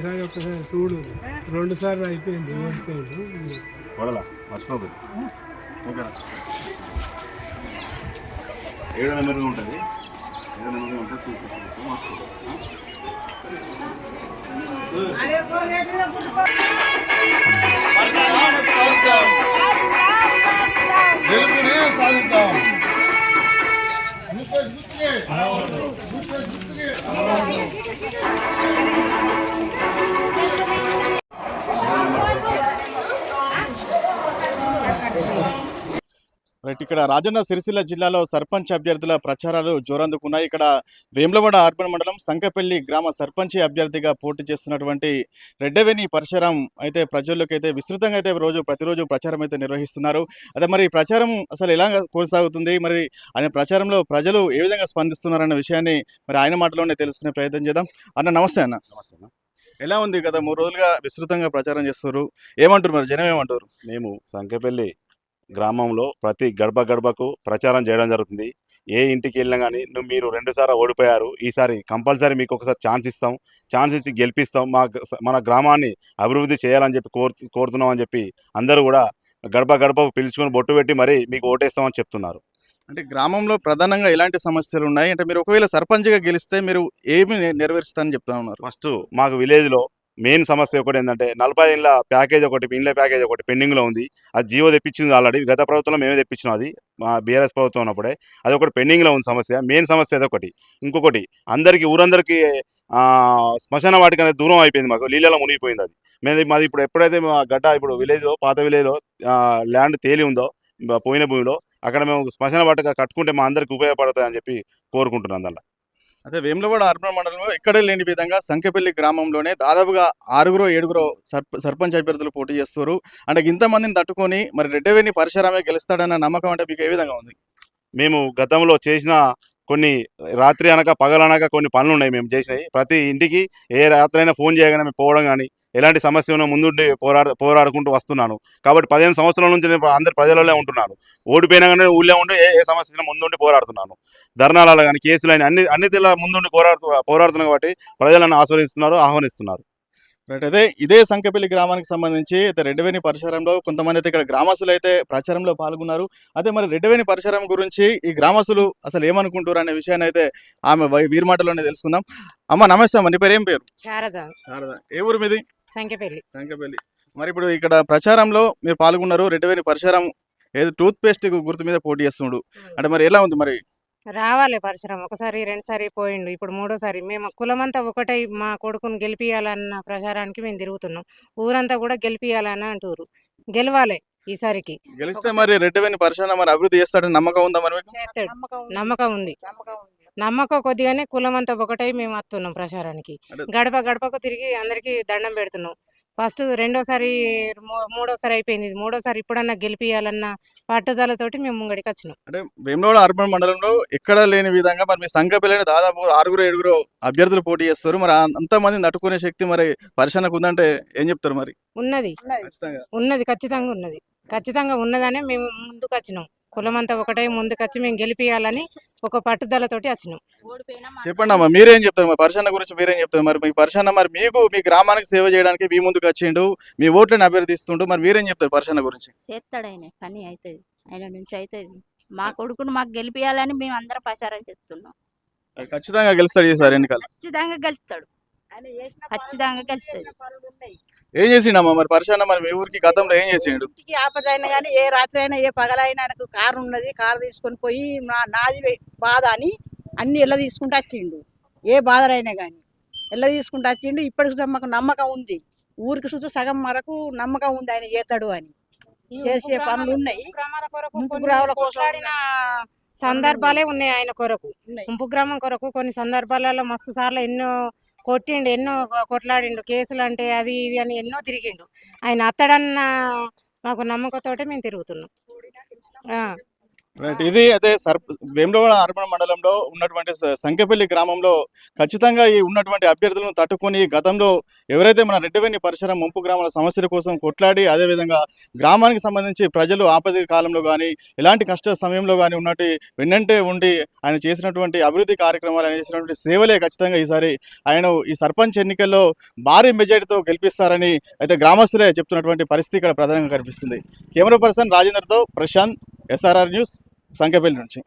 ఒకసారి ఒకసారి చూడు రెండు సార్లు అయిపోయింది ఓడిపోయింది వడలా మర్చిపోదు ఓకేనా ఏడు నెంబర్గా ఉంటుంది ఏడు నెంబర్గా ఉంటుంది చూసుకోవచ్చు మర్చిపోదు గెలుపునే సాధిద్దాం రైట్ ఇక్కడ రాజన్న సిరిసిల్ల జిల్లాలో సర్పంచ్ అభ్యర్థుల ప్రచారాలు జోరందుకున్నాయి. ఇక్కడ వేములవాడ అర్బన్ మండలం సంకపల్లి గ్రామ సర్పంచ్ అభ్యర్థిగా పోటీ చేస్తున్నటువంటి రెడ్డవేణి పరశురాం అయితే ప్రజల్లోకి అయితే విస్తృతంగా అయితే రోజు ప్రతిరోజు ప్రచారం అయితే నిర్వహిస్తున్నారు. అదే మరి ప్రచారం అసలు ఎలా కొనసాగుతుంది? మరి ఆయన ప్రచారంలో ప్రజలు ఏ విధంగా స్పందిస్తున్నారన్న విషయాన్ని మరి ఆయన మాటలోనే తెలుసుకునే ప్రయత్నం చేద్దాం. అన్న నమస్తే అన్న. నమస్తే అన్న. ఎలా ఉంది గత మూడు రోజులుగా విస్తృతంగా ప్రచారం చేస్తారు ఏమంటారు మరి జనం ఏమంటారు మేము సంఖ్యపల్లి గ్రామంలో ప్రతి గడప గడపకు ప్రచారం చేయడం జరుగుతుంది. ఏ ఇంటికి వెళ్ళినా కానీ నువ్వు మీరు రెండుసార్లు ఓడిపోయారు. ఈసారి కంపల్సరీ మీకు ఒకసారి ఛాన్స్ ఇస్తాం. ఛాన్స్ ఇచ్చి గెలిపిస్తాం. మా మన గ్రామాన్ని అభివృద్ధి చేయాలని చెప్పి కోరు కోరుతున్నాం అని చెప్పి అందరూ కూడా గడప గడప పిలుచుకొని బొట్టు పెట్టి మరీ మీకు ఓటేస్తామని చెప్తున్నారు. అంటే గ్రామంలో ప్రధానంగా ఎలాంటి సమస్యలు ఉన్నాయి? అంటే మీరు ఒకవేళ సర్పంచ్గా గెలిస్తే మీరు ఏమి నెరవేరుస్తారని చెప్తా ఉన్నారు? ఫస్ట్ మాకు విలేజ్లో మెయిన్ సమస్య ఒకటి ఏంటంటే నలభై ఏళ్ళ ప్యాకేజ్ ఒకటి ఇండ్ల ప్యాకేజ్ ఒకటి పెండింగ్లో ఉంది. అది జీవో తెప్పించింది ఆల్రెడీ. గత ప్రభుత్వంలో మేమే తెప్పించినాం అది. మా బీఆర్ఎస్ ప్రభుత్వం ఉన్నప్పుడే. అది ఒకటి పెండింగ్లో ఉంది సమస్య. మెయిన్ సమస్య అదొకటి ఇంకొకటి అందరికీ ఊరందరికీ ఆ, శ్మశాన వాటికి అనేది దూరం అయిపోయింది మాకు. నీళ్ళలో మునిగిపోయింది అది. మేము మాది ఇప్పుడు ఎప్పుడైతే మా గడ్డ ఇప్పుడు విలేజ్లో పాత విలేజ్లో ల్యాండ్ తేలి ఉందో పోయిన భూమిలో అక్కడ మేము శ్మశాన వాటిక కట్టుకుంటే మా అందరికి ఉపయోగపడతాయని చెప్పి కోరుకుంటున్నాం దానిలో అదే వేములవాడ అర్బన్ మండలంలో ఎక్కడ లేని విధంగా సంఖ్యపల్లి గ్రామంలోనే దాదాపుగా ఆరుగురో ఏడుగురో సర్ప సర్పంచ్ అభ్యర్థులు పోటీ చేస్తారు. అంటే ఇంతమందిని తట్టుకొని మరి రెడ్డవేణి పరశురామే గెలుస్తాడన్న నమ్మకం అంటే మీకు ఏ విధంగా ఉంది? మేము గతంలో చేసిన కొన్ని రాత్రి అనక పగలనక కొన్ని పనులు ఉన్నాయి మేము చేసినాయి ప్రతి ఇంటికి ఏ రాత్రి అయినా ఫోన్ చేయగానే మేము పోవడం కానీ ఎలాంటి సమస్య ఉన్నా ముందుండి పోరాడ పోరాడుకుంటూ వస్తున్నాను. కాబట్టి పదిహేను సంవత్సరాల నుంచి నేను అందరి ప్రజలలో ఉంటున్నాను. ఓడిపోయినా కానీ ఊళ్ళో ఉండి ఏ ఏ సమస్య అయినా ముందుండి పోరాడుతున్నాను. ధర్నాలలో కానీ కేసులు అయినా అన్ని అన్ని తీరుల ముందుండి పోరాడుతూ పోరాడుతున్నాను కాబట్టి ప్రజలను ఆస్వాదిస్తున్నారు ఆహ్వానిస్తున్నారు. రైట్ అదే ఇదే సంఖ్యపల్లి గ్రామానికి సంబంధించి అయితే రెడ్డవేణి పరిసరంలో కొంతమంది అయితే ఇక్కడ గ్రామస్తులు అయితే ప్రచారంలో పాల్గొన్నారు. అదే మరి రెడ్డవేణి పరిసరం గురించి ఈ గ్రామస్తులు అసలు ఏమనుకుంటారు అనే విషయాన్ని అయితే ఆమె వై- వీరి మాటలోనే తెలుసుకుందాం. అమ్మ నమస్తే అమ్మ నీ పేరు ఏం పేరు? శారద. శారద. ఏ ఊరు మీది? సంఖ్యపల్లి. సంఖ్యపల్లి. మరి ఇప్పుడు ఇక్కడ ప్రచారంలో మీరు పాల్గొన్నారు రెడ్డవేణి పరిసరం ఏదో టూత్ పేస్ట్ గుర్తు మీద పోటీ చేస్తున్నాడు అంటే మరి ఎలా ఉంది మరి? రావాలి పరిశ్రమ ఒకసారి రెండుసారి పోయిండు. ఇప్పుడు మూడోసారి మేము కులమంతా ఒకటై మా కొడుకుని గెలిపియాలన్న ప్రచారానికి మేము తిరుగుతున్నాం. ఊరంతా కూడా గెలిపియాలని అంటారు గెలవాలి ఈసారికి. గెలిస్తే మరి రెడ్డవేణి పరిసరం మరి అభివృద్ధి చేస్తాడని నమ్మకం ఉందా మరి చేస్తాడు. నమ్మకం ఉంది. నమ్మకం కొద్దిగానే కులమంతా ఒకటై మేము వస్తున్నాం ప్రచారానికి. గడప గడపకు తిరిగి అందరికి దండం పెడుతున్నాం. ఫస్ట్ రెండోసారి మూడోసారి అయిపోయింది. మూడోసారి ఇప్పుడన్నా గెలిపియాలన్న పట్టుదలతోటి మేము ముంగడికి వచ్చినాం అంటే వేములవాడ అర్బన్ మండలంలో ఎక్కడ లేని విధంగా మరి మీ సంఖ్యపల్లిని దాదాపు ఆరుగురు ఏడుగురు అభ్యర్థులు పోటీ చేస్తారు. మరి అంతమంది నట్టుకునే శక్తి మరి పరిశీలనకు ఉందంటే ఏం చెప్తారు మరి? ఉన్నది. ఉన్నది. ఖచ్చితంగా ఉన్నది. ఖచ్చితంగా ఉన్నదనే మేము ముందుకు వచ్చినాం కులమంతా ఒకటే ముందుకు వచ్చి మేము గెలిపియాలని ఒక పట్టుదలతోటి వచ్చినాం. చెప్పండి అమ్మా మీరేం చెప్తారు? పరిశీలన గురించి మీరేం చెప్తారు? మరి మీ పరిశీలన మరి మీకు మీ గ్రామానికి సేవ చేయడానికి మీ ముందుకు వచ్చిండు మీ ఓట్లను అభ్యర్థిస్తుండు మరి మీరేం చెప్తారు పరిశీలన గురించి? చేస్తాడు ఆయన పని అవుతుంది ఆయన నుంచి అవుతుంది మా కొడుకును మాకు గెలిపియాలని మేము అందరం ప్రచారం చేస్తున్నాం. ఖచ్చితంగా గెలుస్తాడు ఈసారి ఎన్నికలు. ఖచ్చితంగా గెలుస్తాడు. ఖచ్చితంగా గెలుస్తుంది ఏం చేసిండమ్మా? మరి పరిశీలన మరి మీ ఊరికి గతంలో ఏం చేసిండు? ఇంటికి ఆపద అయినా కానీ ఏ రాత్రి అయినా ఏ పగలైనా ఆయనకు కారు ఉన్నది కారు తీసుకొని పోయి నా నాది బాధ అని అన్ని ఎల్ల తీసుకుంటూ వచ్చిండు. ఏ బాధలైనా కానీ ఎల్ల తీసుకుంటూ వచ్చిండు. ఇప్పటికి మాకు నమ్మకం ఉంది. ఊరికి చుట్టూ సగం వరకు నమ్మకం ఉంది ఆయన చేస్తాడు అని. చేసే పనులు ఉన్నాయి. కోసం సందర్భాలే ఉన్నాయి ఆయన కొరకు. గ్రామం కొరకు కొన్ని సందర్భాలలో మస్తు సార్లు ఎన్నో కొట్టిండు ఎన్నో కొట్లాడిండు కేసులు అంటే అది ఇది అని ఎన్నో తిరిగిండు. ఆయన అత్తడన్న మాకు నమ్మకంతోటే మేము తిరుగుతున్నాం. ఆ, రైట్ ఇది అయితే సర్ వేములవాడ అర్బన్ మండలంలో ఉన్నటువంటి సంఖ్యపల్లి గ్రామంలో ఖచ్చితంగా ఈ ఉన్నటువంటి అభ్యర్థులను తట్టుకొని గతంలో ఎవరైతే మన రెడ్డివేణి పరిసరం ముంపు గ్రామాల సమస్యల కోసం కొట్లాడి అదేవిధంగా గ్రామానికి సంబంధించి ప్రజలు ఆపద కాలంలో కానీ ఎలాంటి కష్ట సమయంలో కానీ ఉన్నట్టు వెన్నంటే ఉండి ఆయన చేసినటువంటి అభివృద్ధి కార్యక్రమాలు ఆయన చేసినటువంటి సేవలే ఖచ్చితంగా ఈసారి ఆయన ఈ సర్పంచ్ ఎన్నికల్లో భారీ మెజార్టీతో గెలిపిస్తారని అయితే గ్రామస్తులే చెప్తున్నటువంటి పరిస్థితి ఇక్కడ ప్రధానంగా కనిపిస్తుంది. కెమెరా పర్సన్ రాజేందర్తో ప్రశాంత్. ఎస్ఆర్ఆర్ న్యూస్ సంఖ్యపల్లి నుంచి.